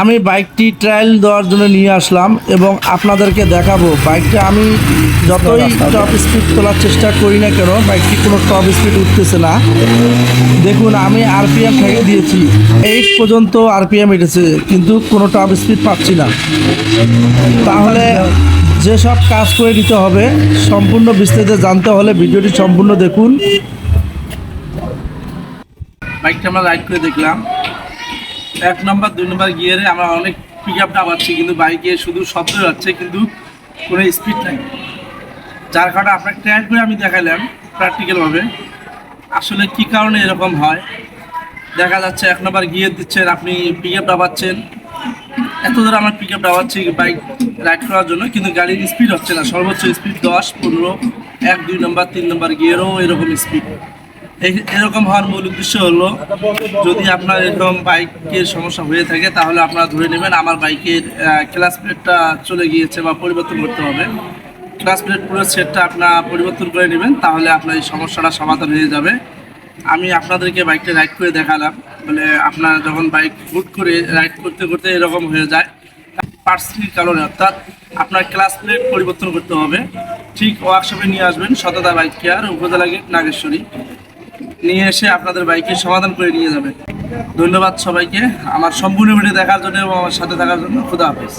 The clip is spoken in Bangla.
আমি বাইকটি ট্রায়াল দেওয়ার জন্য নিয়ে আসলাম এবং আপনাদেরকে দেখাবো। বাইকটা আমি যতই টপ স্পিড তোলার চেষ্টা করি না কেন বাইকটি কোনো টপ স্পিড উঠতেছে না। দেখুন আমি আরপিএম থেকে দিয়েছি। এইট পর্যন্ত আরপিএম এটেছে কিন্তু কোনো টপ স্পিড পাচ্ছি না। তাহলে যেসব কাজ করে দিতে হবে সম্পূর্ণ বিস্তারিত জানতে হলে ভিডিওটি সম্পূর্ণ দেখুন। বাইকটা আমরা রাইড করে দেখলাম। এক নম্বর, দুই নম্বর গিয়ারে আমরা অনেক পিক আপটা পাচ্ছি, কিন্তু বাইকে শুধু শব্দ যাচ্ছে, কিন্তু কোনো স্পিড নাই। যার কারণে আপনার ট্র্যাক করে আমি দেখালাম প্র্যাকটিক্যালভাবে আসলে কি কারণে এরকম হয়? দেখা যাচ্ছে এক নম্বর গিয়ার দিচ্ছেন, আপনি পিক আপটা পাচ্ছেন। এত ধরে আমার পিক আপটা পাচ্ছি বাইক রাইড করার জন্য, কিন্তু গাড়ির স্পিড হচ্ছে না। সর্বোচ্চ স্পিড দশ, পনেরো, এক, দুই নম্বর, তিন নম্বর গিয়ারও এরকম স্পিড এরকম হওয়ার মূল উদ্দেশ্য হলো, যদি আপনার এরকম বাইকের সমস্যা হয়ে থাকে, তাহলে আপনারা ধরে নেবেন আমার বাইকের ক্লাস প্লেটটা চলে গিয়েছে বা পরিবর্তন করতে হবে। ক্লাস প্লেট পুরো সেটটা আপনার পরিবর্তন করে নেবেন, তাহলে আপনার এই সমস্যাটা সমাধান হয়ে যাবে। আমি আপনাদেরকে বাইকটা রাইড করে দেখালাম। বলে আপনার যখন বাইক হুট করে রাইড করতে করতে এরকম হয়ে যায় পার্সির কারণে অর্থাৎ আপনার ক্লাস প্লেট পরিবর্তন করতে হবে। ঠিক ওয়ার্কশপে নিয়ে আসবেন সততা বাইক কেয়ার উপজেলা গেট নাগেশ্বরী। নিয়ে এসে আপনাদের বাইকে সমাধান করে নিয়ে যাবে। ধন্যবাদ সবাইকে। আমার সম্পূর্ণ ভিডিও দেখার জন্য এবং আমার সাথে থাকার জন্য খুদা হাফেজ।